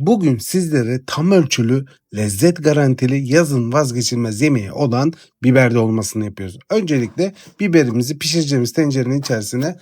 Bugün sizlere tam ölçülü, lezzet garantili, yazın vazgeçilmez yemeği olan biber dolmasını yapıyoruz. Öncelikle biberimizi pişireceğimiz tencerenin içerisine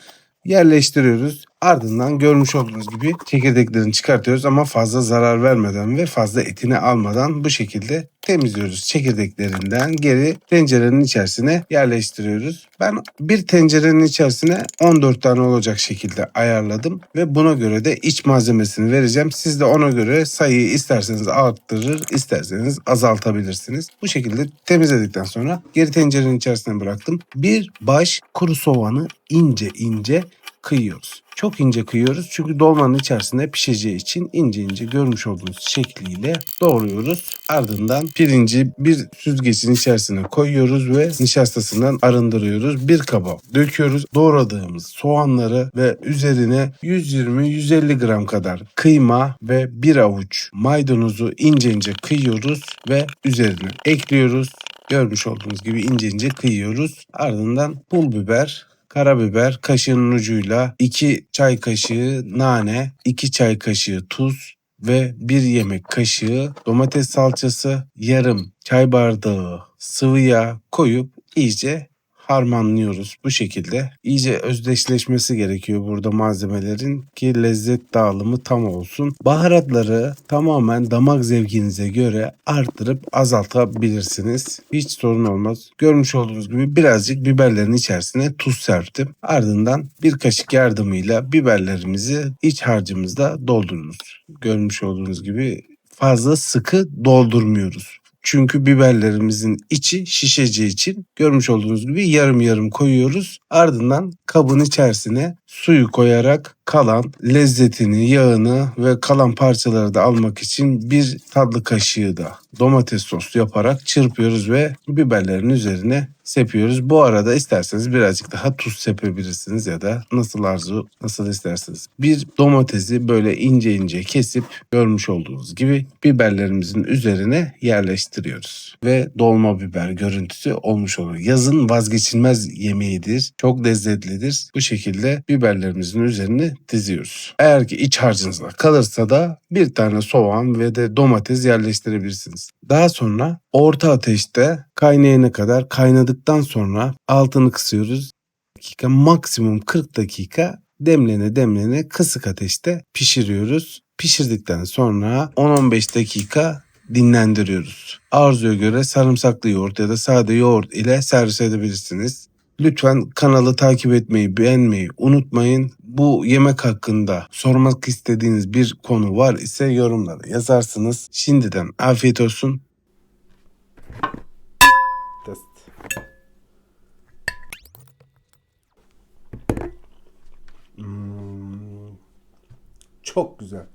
yerleştiriyoruz. Ardından görmüş olduğunuz gibi çekirdeklerini çıkartıyoruz ama fazla zarar vermeden ve fazla etini almadan bu şekilde temizliyoruz. Çekirdeklerinden geri tencerenin içerisine yerleştiriyoruz. Ben bir tencerenin içerisine 14 tane olacak şekilde ayarladım ve buna göre de iç malzemesini vereceğim. Siz de ona göre sayıyı isterseniz arttırır, isterseniz azaltabilirsiniz. Bu şekilde temizledikten sonra geri tencerenin içerisine bıraktım. Bir baş kuru soğanı ince ince kıyıyoruz. Çok ince kıyıyoruz çünkü dolmanın içerisinde pişeceği için ince ince görmüş olduğunuz şekliyle doğruyoruz. Ardından pirinci bir süzgecin içerisine koyuyoruz ve nişastasından arındırıyoruz. Bir kaba döküyoruz. Doğradığımız soğanları ve üzerine 120-150 gram kadar kıyma ve bir avuç maydanozu ince ince kıyıyoruz ve üzerine ekliyoruz. Görmüş olduğunuz gibi ince ince kıyıyoruz. Ardından pul biber, karabiber kaşığının ucuyla 2 çay kaşığı nane, 2 çay kaşığı tuz ve 1 yemek kaşığı domates salçası, yarım çay bardağı sıvı yağ koyup iyice harmanlıyoruz bu şekilde. İyice özdeşleşmesi gerekiyor burada malzemelerin ki lezzet dağılımı tam olsun. Baharatları tamamen damak zevkinize göre arttırıp azaltabilirsiniz. Hiç sorun olmaz. Görmüş olduğunuz gibi birazcık biberlerin içerisine tuz serptim. Ardından bir kaşık yardımıyla biberlerimizi iç harcımızda doldururuz. Görmüş olduğunuz gibi fazla sıkı doldurmuyoruz. Çünkü biberlerimizin içi şişeceği için görmüş olduğunuz gibi yarım yarım koyuyoruz. Ardından kabın içerisine suyu koyarak kalan lezzetini, yağını ve kalan parçaları da almak için bir tatlı kaşığı da domates sosu yaparak çırpıyoruz ve biberlerin üzerine sepiyoruz. Bu arada isterseniz birazcık daha tuz sepebilirsiniz ya da nasıl arzu, nasıl isterseniz. Bir domatesi böyle ince ince kesip görmüş olduğunuz gibi biberlerimizin üzerine yerleştiriyoruz. Ve dolma biber görüntüsü olmuş olur. Yazın vazgeçilmez yemeğidir. Çok lezzetlidir. Bu şekilde biberlerimizin üzerine diziyoruz. Eğer ki iç harcınızda kalırsa da bir tane soğan ve de domates yerleştirebilirsiniz. Daha sonra orta ateşte kaynayana kadar kaynadıktan sonra altını kısıyoruz. Dakika maksimum 40 dakika demlene demlene kısık ateşte pişiriyoruz. Pişirdikten sonra 10-15 dakika dinlendiriyoruz. Arzuya göre sarımsaklı yoğurt ya da sade yoğurt ile servis edebilirsiniz. Lütfen kanalı takip etmeyi, beğenmeyi unutmayın. Bu yemek hakkında sormak istediğiniz bir konu var ise yorumlara yazarsınız. Şimdiden afiyet olsun. Test. Hmm, Çok güzel.